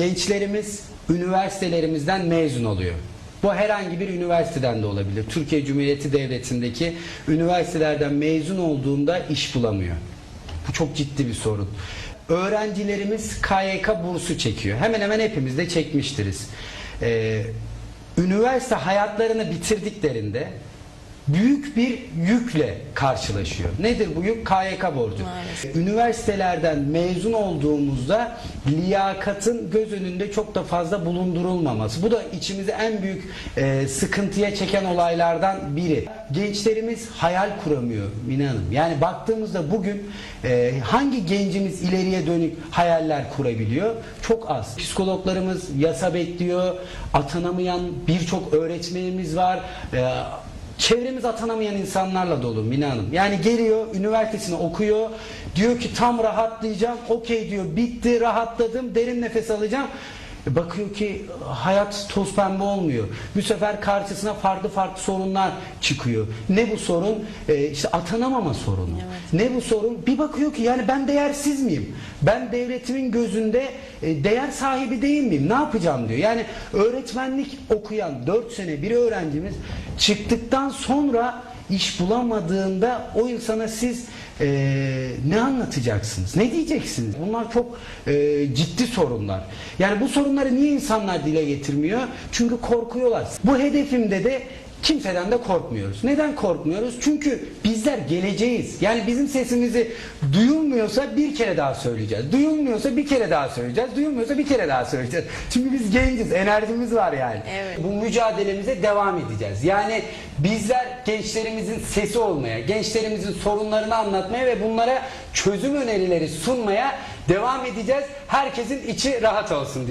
gençlerimiz üniversitelerimizden mezun oluyor. Bu herhangi bir üniversiteden de olabilir. Türkiye Cumhuriyeti Devleti'ndeki üniversitelerden mezun olduğunda iş bulamıyor. Bu çok ciddi bir sorun. Öğrencilerimiz KYK bursu çekiyor. Hemen hemen hepimiz de çekmiştiriz. Ee, üniversite hayatlarını bitirdiklerinde büyük bir yükle karşılaşıyor. Nedir bu yük? KYK borcu. Maalesef. Üniversitelerden mezun olduğumuzda liyakatın göz önünde çok da fazla bulundurulmaması. Bu da içimizi en büyük e, sıkıntıya çeken olaylardan biri. Gençlerimiz hayal kuramıyor Mine Hanım. Yani baktığımızda bugün e, hangi gencimiz ileriye dönük hayaller kurabiliyor? Çok az. Psikologlarımız yasa bekliyor. Atanamayan birçok öğretmenimiz var. E, Çevremiz atanamayan insanlarla dolu Mine Hanım. Yani geliyor, üniversitesini okuyor. Diyor ki tam rahatlayacağım. Okey diyor, bitti, rahatladım, derin nefes alacağım. E, Bakıyor ki hayat toz pembe olmuyor. Bu sefer karşısına farklı farklı sorunlar çıkıyor. Ne bu sorun? E, işte atanamama sorunu. Ne bu sorun? Bir bakıyor ki yani ben değersiz miyim? Ben devletimin gözünde e, değer sahibi değil miyim? Ne yapacağım diyor. Yani öğretmenlik okuyan 4 sene bir öğrencimiz çıktıktan sonra iş bulamadığında o insana siz e, ne anlatacaksınız? Ne diyeceksiniz? Bunlar çok e, ciddi sorunlar. Yani bu sorunları niye insanlar dile getirmiyor? Çünkü korkuyorlar. Bu hedefimde de kimseden de korkmuyoruz. Neden korkmuyoruz? Çünkü bizler geleceğiz. Yani bizim sesimizi duyulmuyorsa bir kere daha söyleyeceğiz. Duyulmuyorsa bir kere daha söyleyeceğiz. Duyulmuyorsa bir kere daha söyleyeceğiz. Çünkü biz genciz, enerjimiz var yani. Evet. Bu mücadelemize devam edeceğiz. Yani bizler gençlerimizin sesi olmaya, gençlerimizin sorunlarını anlatmaya ve bunlara çözüm önerileri sunmaya devam edeceğiz. Herkesin içi rahat olsun diyorum.